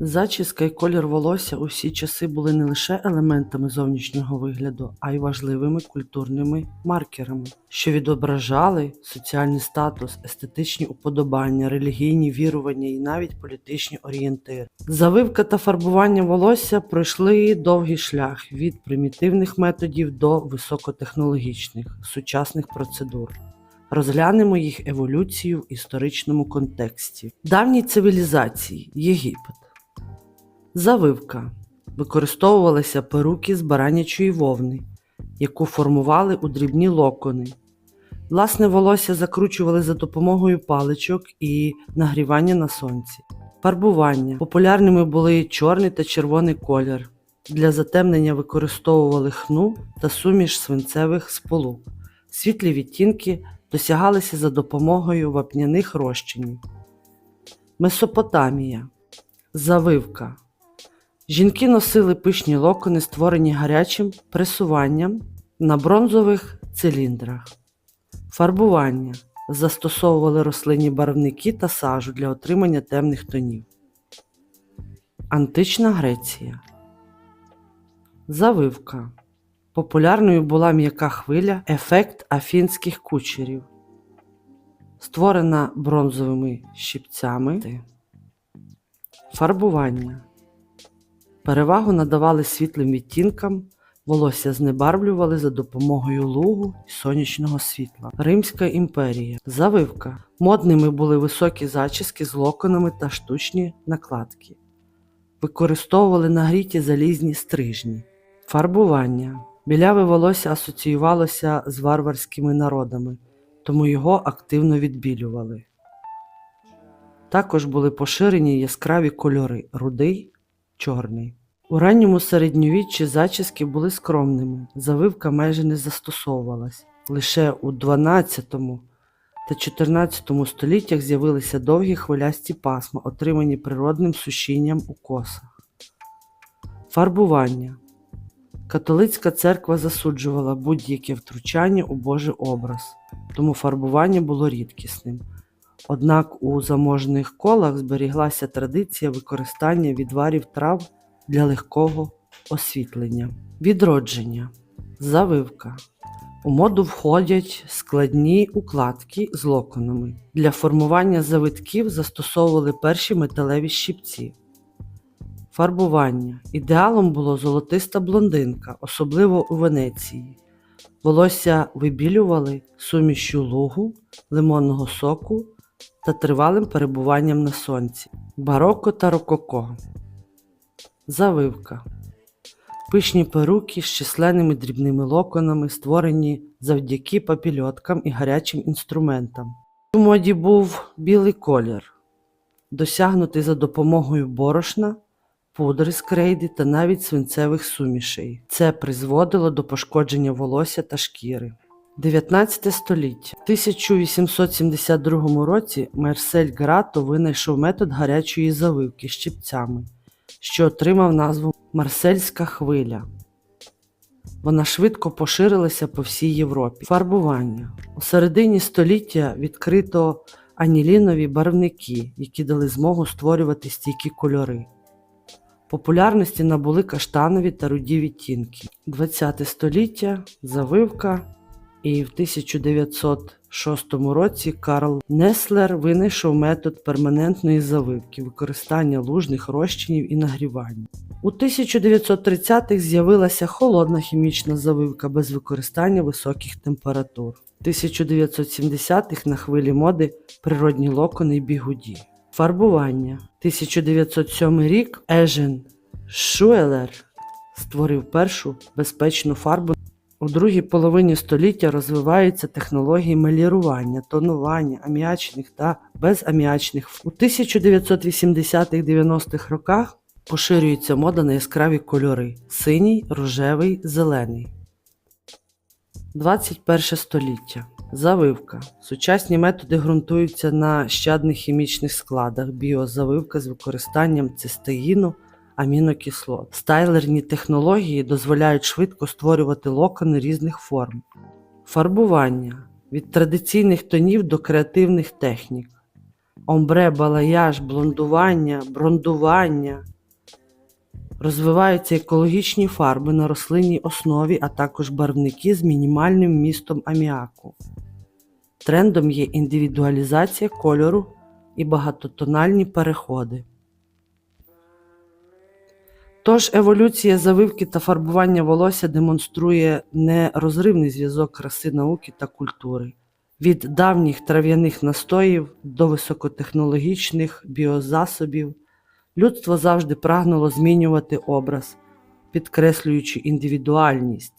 Зачіска і колір волосся у всі часи були не лише елементами зовнішнього вигляду, а й важливими культурними маркерами, що відображали соціальний статус, естетичні уподобання, релігійні вірування і навіть політичні орієнтири. Завивка та фарбування волосся пройшли довгий шлях від примітивних методів до високотехнологічних сучасних процедур. Розглянемо їх еволюцію в історичному контексті. Давні цивілізації Єгипет. Завивка. Використовувалися перуки з баранячої вовни, яку формували у дрібні локони. Власне волосся закручували за допомогою паличок і нагрівання на сонці. Фарбування. Популярними були чорний та червоний колір. Для затемнення використовували хну та суміш свинцевих сполук. Світлі відтінки досягалися за допомогою вапняних розчинів. Месопотамія. Завивка. Жінки носили пишні локони, створені гарячим пресуванням на бронзових циліндрах. Фарбування. Застосовували рослинні барвники та сажу для отримання темних тонів. Антична Греція. Завивка. Популярною була м'яка хвиля ефект афінських кучерів, створена бронзовими щипцями. Фарбування. Перевагу надавали світлим відтінкам, волосся знебарвлювали за допомогою лугу і сонячного світла. Римська імперія. Завивка. Модними були високі зачіски з локонами та штучні накладки. Використовували нагріті залізні стрижні. Фарбування. Біляве волосся асоціювалося з варварськими народами, тому його активно відбілювали. Також були поширені яскраві кольори рудий, чорний. У ранньому середньовіччі зачіски були скромними, завивка майже не застосовувалась. Лише у 12 та 14 століттях з'явилися довгі хвилясті пасма, отримані природним сушінням у косах. Фарбування. Католицька церква засуджувала будь-яке втручання у Божий образ, тому фарбування було рідкісним. Однак у заможних колах зберіглася традиція використання відварів трав для легкого освітлення. Відродження. Завивка. У моду входять складні укладки з локонами. Для формування завитків застосовували перші металеві щипці. Фарбування. Ідеалом було золотиста блондинка, особливо у Венеції. Волосся вибілювали сумішю лугу, лимонного соку та тривалим перебуванням на сонці. Бароко та рококо. Завивка. Пишні перуки з численними дрібними локонами, створені завдяки папільоткам і гарячим інструментам. У моді був білий колір, досягнутий за допомогою борошна, пудри з крейди та навіть свинцевих сумішей. Це призводило до пошкодження волосся та шкіри. 19 століття. В 1872 році Мерсель Грато винайшов метод гарячої завивки щипцями, що отримав назву Марсельська хвиля. Вона швидко поширилася по всій Європі. Фарбування. У середині століття відкрито анілінові барвники, які дали змогу створювати стійкі кольори. Популярності набули каштанові та руді відтінки. 20 століття завивка, і в 1906 році Карл Неслер винайшов метод перманентної завивки, використання лужних розчинів і нагрівання. У 1930-х з'явилася холодна хімічна завивка без використання високих температур. В 1970-х на хвилі моди природні локони й бігуді. Фарбування. 1907 рік Ежен Шуелер створив першу безпечну фарбу. У другій половині століття розвиваються технології мелірування, тонування аміачних та безаміачних. У 1980-90-х роках поширюється мода на яскраві кольори: синій, рожевий, зелений. 21 століття. Завивка. Сучасні методи ґрунтуються на щадних хімічних складах, біозавивка з використанням цистеїну, амінокислот. Стайлерні технології дозволяють швидко створювати локони різних форм. Фарбування від традиційних тонів до креативних технік. омбре, балаяж, блондування, брондування. Розвиваються екологічні фарби на рослинній основі, а також барвники з мінімальним вмістом аміаку. Трендом є індивідуалізація кольору і багатотональні переходи. Тож еволюція завивки та фарбування волосся демонструє нерозривний зв'язок краси науки та культури. Від давніх трав'яних настоїв до високотехнологічних біозасобів людство завжди прагнуло змінювати образ, підкреслюючи індивідуальність,